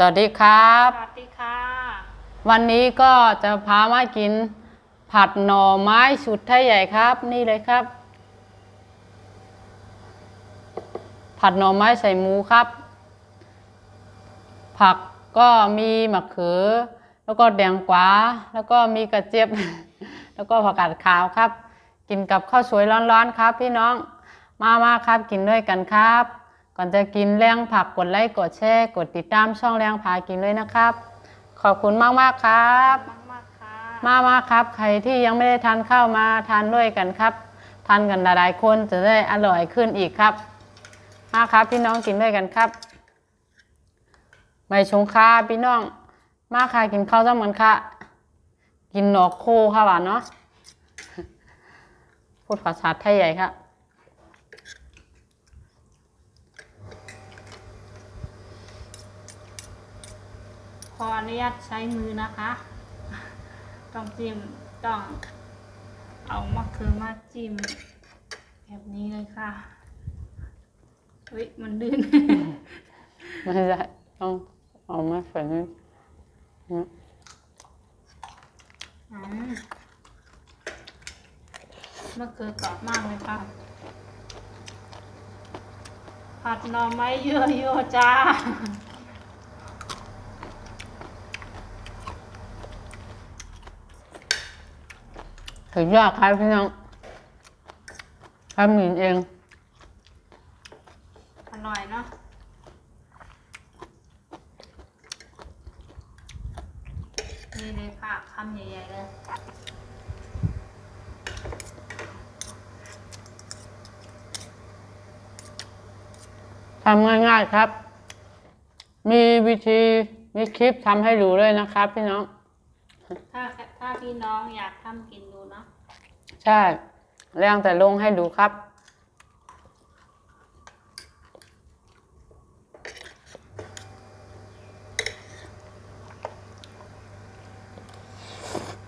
สวัสดีครับ สวัสดีค่ะ วันนี้ก็จะพามากิน ผัดหน่อไม้สุดไทยใหญ่ครับ นี่เลยครับ ผัดหน่อไม้ใส่หมูครับ ผักก็มีมะเขือ แล้วก็แดงกวาแล้วก็มีกระเจี๊ยบ แล้วก็ผักกาดขาวครับ กินกับข้าวสวยร้อนๆครับ พี่น้องมามาครับกินด้วยกันครับ ก่อนจะกินแรงผักกดไลค์กดแชร์กดติดตามช่องแรงพากินเลยนะครับ ขอบคุณมากๆครับมากมากๆค่ะมามาครับ ใครที่ยังไม่ได้ทานข้าวมาทานด้วยกันครับ ทานกันหลายๆคนจะได้อร่อยขึ้นอีกครับ มาครับพี่น้องกินด้วยกันครับไม่ชงค่าพี่น้อง มาค่ะกินข้าวซ้ำกันค่ะ กินหนอกโคค่ะหวานเนาะพูดภาษาไทยใหญ่ครั ขออนุญาตใช้มือนะคะ ต้องจิ้มต้องเอามะเขือมาจิ้มแบบนี้เลยค่ะเฮ้ยมันดื้นไม่ได้ต้องเอามาใส่นี่อืมมะเขือกรอบมากเลยค่ะ ผัดหน่อไม้เยอะๆจ้า ถึงยากครับพี่น้องทำหมินเอง อร่อยเนาะนี่เลยค่ะคำใหญ่ๆเลยทำง่ายๆครับ มีวิธีมีคลิปทำให้ดูด้วยนะครับพี่น้อง ถ้าถ้าพี่น้องอยากทำกินดูเนาะใช่เรื่องแต่ลงให้ดูครับ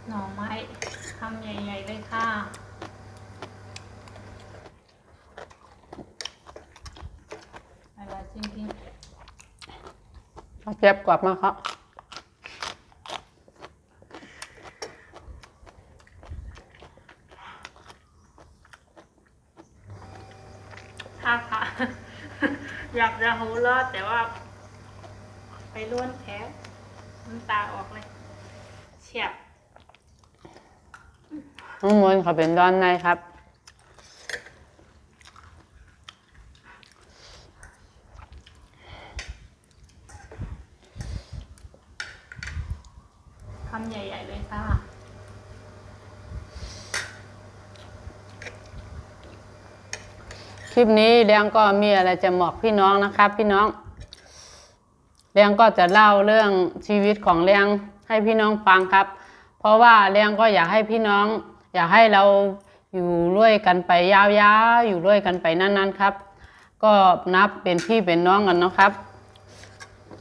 หน่อไม้คำใหญ่ๆเลยค่ะอร่อยจริงเจ็บกรอบมากครับ ๆค่ะค่ะ อยาก จะหูรอดแต่ว่า ไปล้วนแผลน้ำตาออกเลยเฉียบน้องมนต์เขาเป็นด้านในครับคำใหญ่ ๆ เลยค่ะ ลิปนี้เรียงก็มีอะไรจะบอกพี่น้องนะครับ พี่น้องเรียงก็จะเล่าเรื่องชีวิตของเรียงให้พี่น้องฟังครับ เพราะว่าเรียงก็อยากให้พี่น้อง อยากให้เราอยู่ด้วยกันไปยาวๆอยู่ด้วยกันไปนานๆครับ ก็นับเป็นพี่เป็นน้องกันเนาะครับ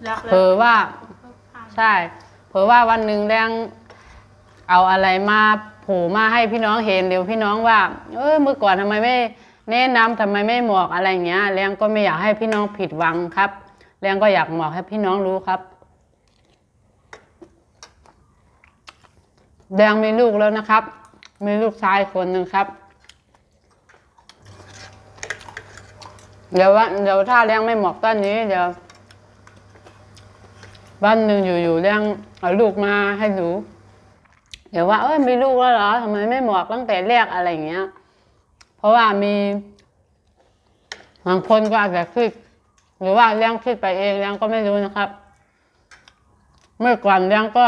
รักเลเผลอยว่าค่ะใช่เผื่อว่าวันหนึ่งแรงเอาอะไรมาโผล่มาให้พี่น้องเห็นเดี๋ยวพี่น้องว่า เออเมื่อก่อนทำไมไม่ แนะนำทำไมไม่หมอกอะไรเงี้ยแรงก็ไม่อยากให้พี่น้องผิดหวังครับแรงก็อยากหมอกให้พี่น้องรู้ครับ แดงมีลูกแล้วนะครับ มีลูกชายคนหนึ่งครับ เดี๋ยวว่าเดี๋ยวถ้าแรงไม่หมอกตอนนี้เดี๋ยววันหนึ่งอยู่ๆเรื่องเอาลูกมาให้ดู เดี๋ยวว่าเอ้ยมีลูกแล้วเหรอทำไมไม่บอกตั้งแต่แรกอะไรอย่างเงี้ย เพราะว่ามีบางคนก็อาจจะคิดหรือว่าเลี้ยงคิดไปเองเลี้ยงก็ไม่รู้นะครับ เมื่อก่อนเลี้ยงก็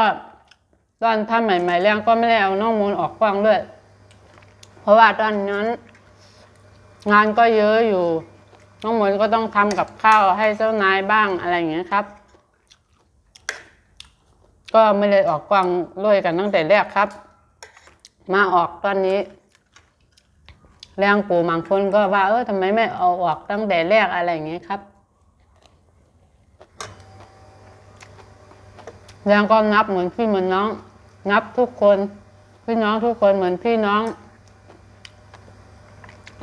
ตอนทำใหม่ๆเลี้ยงก็ไม่ได้เอาน้องมูลออกกล้องด้วย เพราะว่าตอนนั้น งานก็เยอะอยู่ น้องมูลก็ต้องทำกับข้าวให้เจ้านายบ้างอะไรอย่างเงี้ยครับ ก็ไม่ได้ออกกว้างด้วยกันตั้งแต่แรกครับ มาออกตอนนี้ แรงปู่บางคนก็ว่า เออทำไมไม่เอาออกตั้งแต่แรกอะไรอย่างเงี้ยครับแรงก็นับเหมือนพี่เหมือนน้อง นับทุกคน พี่น้องทุกคนเหมือนพี่น้อง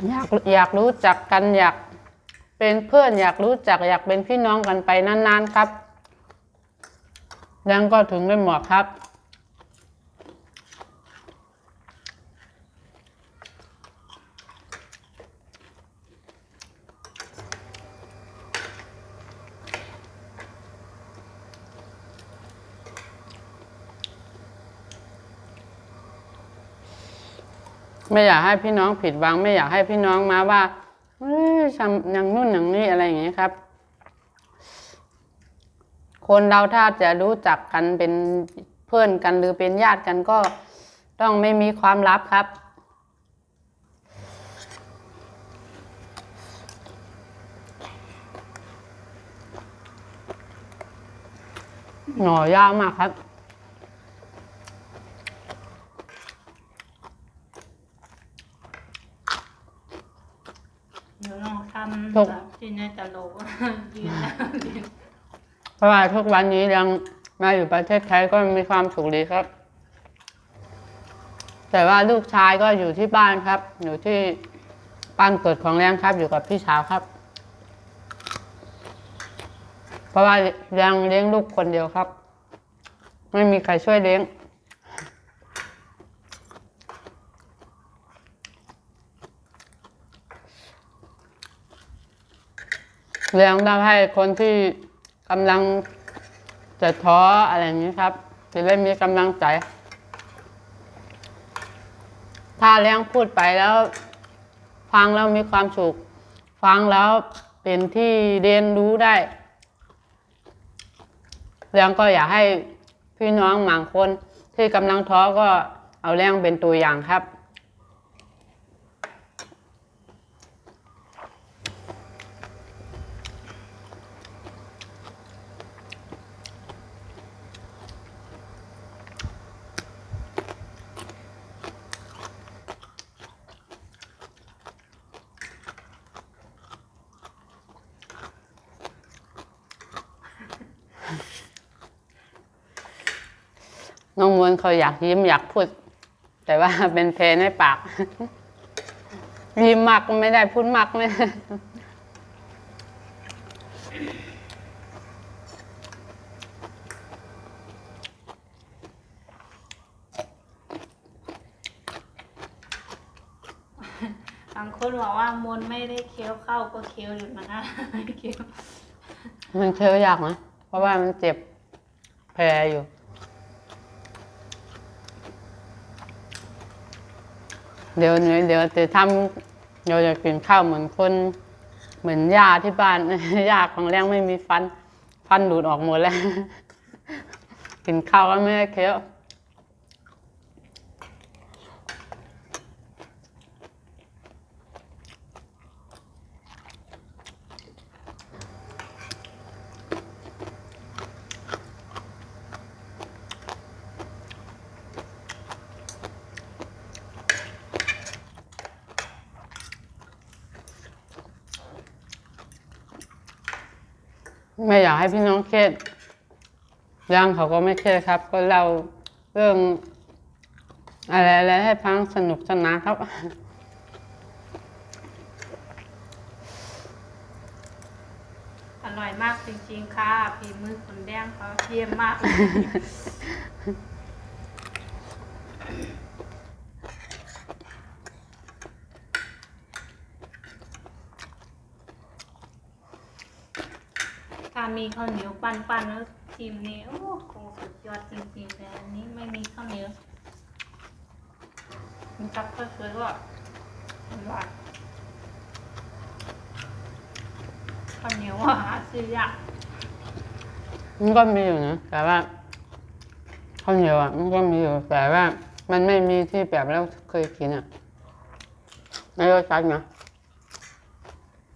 อยากอยากรู้จักกันอยากเป็นเพื่อนอยากรู้จักอยากเป็นพี่น้องกันไปนานๆครับยังก็ถึงไม่หมดครับ ไม่อยากให้พี่น้องผิดหวัง ไม่อยากให้พี่น้องมาว่าเอ้ยทำอย่างนู่นอย่างนี้อะไรอย่างนี้ยครับ คนเราถ้าจะรู้จักกันเป็นเพื่อนกันหรือเป็นญาติกันก็ต้องไม่มีความลับครับหน่อยาวมากครับ เดี๋ยวลองทำถูกแบบที่ในตลกยืนแล้วยืนเพราะว่าทุกวันนี้ยังมาอยู่ประเทศไทยก็มีความสุขดีครับ แต่ว่าลูกชายก็อยู่ที่บ้านครับ อยู่ที่บ้านเกิดของแรงครับ อยู่กับพี่สาวครับ เพราะว่ายังเลี้ยงลูกคนเดียวครับ ไม่มีใครช่วยเลี้ยง เลี้ยงทำให้คนที่กำลังจะท้ออะไรอย่างนี้ครับ จะได้มีกำลังใจ ถ้าเลี้ยงพูดไปแล้ว ฟังแล้วมีความสุข ฟังแล้วเป็นที่เรียนรู้ได้เลี้ยงก็อยากให้พี่น้องบางคนที่กำลังท้อก็เอาเลี้ยงเป็นตัวอย่างครับ น้องมวนเขาอยากยิ้มอยากพูด แต่ว่าเป็นเพลในปาก ยิ้มมากก็ไม่ได้พูดมากไม่ได้บางคนบอกว่ามนต์ไม่ได้เคี้ยวเข้าก็เคี้ยวอยู่นะคะเคี้ยวมันเคี้ยวยากนะ เพราะว่ามันเจ็บแผลอยู่ เดี๋ยวเดี๋ยวจะทำเราจะกินข้าวเหมือนคนเหมือนยาที่บ้านยาของแรงไม่มีฟัน ฟันหลุดออกหมดแล้ว กินข้าวก็ไม่ได้เคี้ยว ไม่อยากให้พี่น้องเครียดย่างเขาก็ไม่เครียดครับ ก็เล่าเรื่องอะไรอะไรให้ฟังสนุกสนานครับ อร่อยมากจริงๆค่ะฝีมือคุณแดงเขาเยี่ยมมาก ถ้ามีข้าวเหนียวปั้นๆแล้วทีมนี้โอ้โหสุดยอดจริงๆแต่อันนี้ไม่มีข้าวเหนียวมันจับก็คือว่าหวานข้าวเหนียวว่าหาซื้อยากมันก็มีอยู่นะแต่ว่าข้าวเหนียวอะมันก็มีอยู่แต่ว่า มันไม่มีที่แบบเราเคยกินอะไม่รสชาตินะ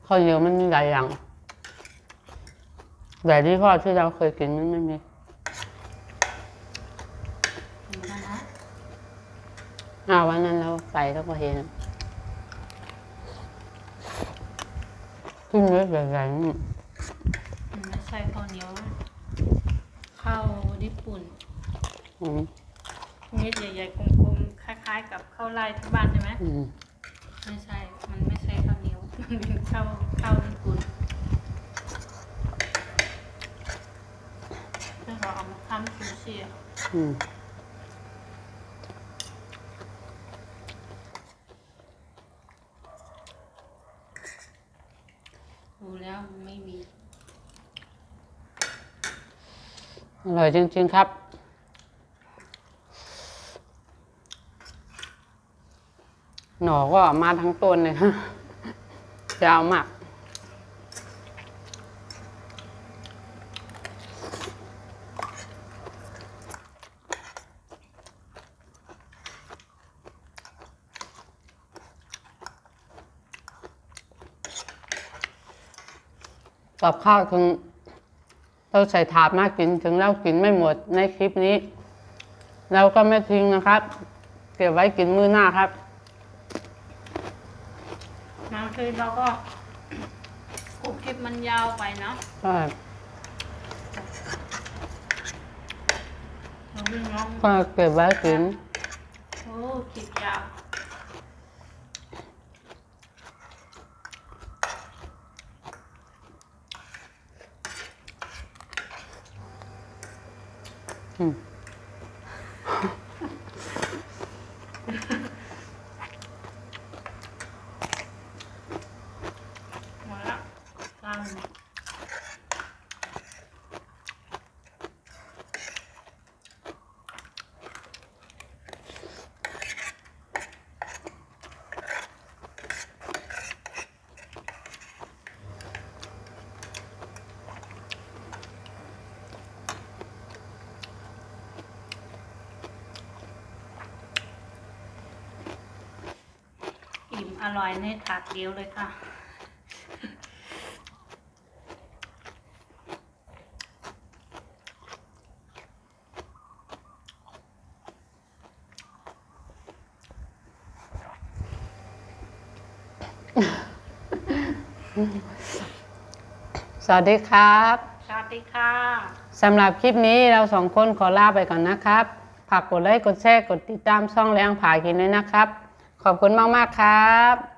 ข้าวเหนียวมันมีหลายอย่าง แต่ที่พ่อที่เราเคยกินมันไม่มีเหมือนกันนะอ้าววันนั้นเราไปแล้วก็เห็นขึ้นเยอะใหญ่ๆนี่มันไม่ใช่ข้าวเหนียวข้าวญี่ปุ่นอืมเม็ดใหญ่ๆกลมๆคล้าย ๆ กับข้าวไร่ที่บ้านใช่ไหมอืมไม่ใช่ มันไม่ใช่ข้าวเหนียว มันเป็นข้าวข้าวญี่ปุ่น คก็เอามาทำซูชิอะอืมดูแล้วไม่มี อร่อยจริง ๆ ครับ หน่อก็มาทั้งต้นเลยฮะยาวมาก กับข้าวถึงเราใส่ถาดมากกินถึงเรากินไม่หมดในคลิปนี้ เราก็ไม่ทิ้งนะครับ เก็บไว้กินมื้อหน้าครับบางทีเราก็กดคลิปมันยาวไปเนาะใช่เราวิ่งน้องก็เก็บไว้กิน โอ้คลิปยาว อืม หมดละตาม อิ่มอร่อยในถาดเดียวเลยค่ะ สวัสดีครับ สวัสดีค่ะ สำหรับคลิปนี้เราสองคนขอลาไปก่อนนะครับ ฝากกดไลค์ กดแชร์ กดติดตามช่องแรงผากินด้วยนะครับ ขอบคุณมาก ๆ ครับ